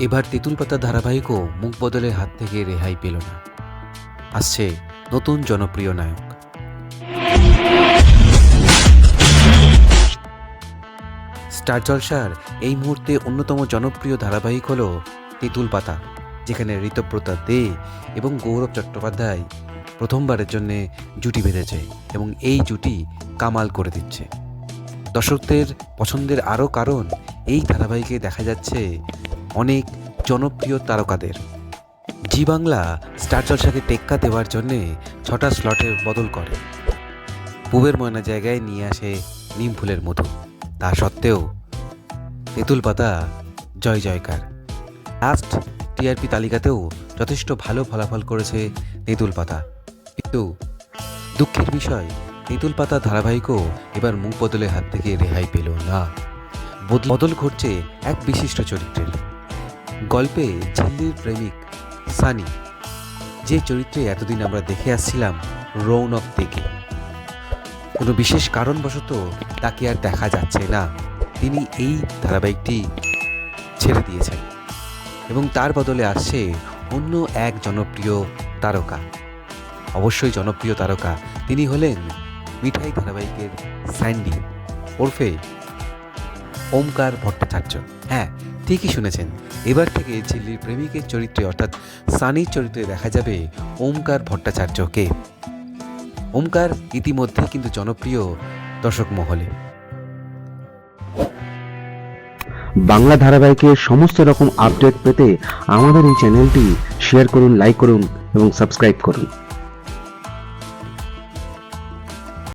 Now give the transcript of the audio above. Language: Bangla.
এবার তেঁতুল পাতা ধারাবাহিকও মুখ বদলের হাত থেকে রেহাই পেল না। আসছে নতুন জনপ্রিয় নায়ক। স্টার জলসার এই মুহূর্তে অন্যতম জনপ্রিয় ধারাবাহিক হল তেঁতুল পাতা যেখানে ঋতব্রতা দে এবং গৌরব চট্টোপাধ্যায় প্রথমবারের জন্যে জুটি বেঁধেছে এবং এই জুটি কামাল করে দিচ্ছে। দর্শকদের পছন্দের আরও কারণ এই ধারাবাহিকে দেখা যাচ্ছে অনেক জনপ্রিয় তারকাদের। জি বাংলা, স্টার জলসাকে টেক্কা দেওয়ার জন্যে ছটা স্লটের বদল করে। পুবের ময়না জায়গায় নিয়ে আসে নিম ফুলের মধু। তা সত্ত্বেও তেঁতুল পাতা জয় জয়কার। লাস্ট টিআরপি তালিকাতেও যথেষ্ট ভালো ফলাফল করেছে তেঁতুল পাতা। কিন্তু দুঃখের বিষয়, তেঁতুল পাতা ধারাবাহিকও এবার মুখ বদলের হাত থেকে রেহাই পেল না। বদ- বদল ঘটছে এক বিশিষ্ট চরিত্রের। গল্পে ঝিল্লির প্রেমিক সানি। যে চরিত্রে এতদিন আমরা দেখে আসছিলাম রৌনক থেকে কোনো বিশেষ কারণবশত তাকে আর দেখা যাচ্ছে না। তিনি এই ধারাবাহিকটি ছেড়ে দিয়েছেন এবং তার বদলে আসছে অন্য এক জনপ্রিয় তারকা। অবশ্যই জনপ্রিয় তারকা তিনি হলেন মিঠাই ধারাবাহিকের স্যান্ডি ওরফে ওমকার ভট্টাচার্য। হ্যাঁ ঠিকই শুনেছেন। এবার থেকে ঝিল্লির প্রেমিকের চরিত্রে, অর্থাৎ সানির চরিত্রে দেখা যাবে ওমকার ভট্টাচার্যকে। ওমকার ইতিমধ্যে কিন্তু জনপ্রিয় দর্শক মহলে। বাংলা ধারাবাহিকের সমস্ত রকম আপডেট পেতে আমাদের এই চ্যানেলটি শেয়ার করুন লাইক করুন এবং সাবস্ক্রাইব করুন।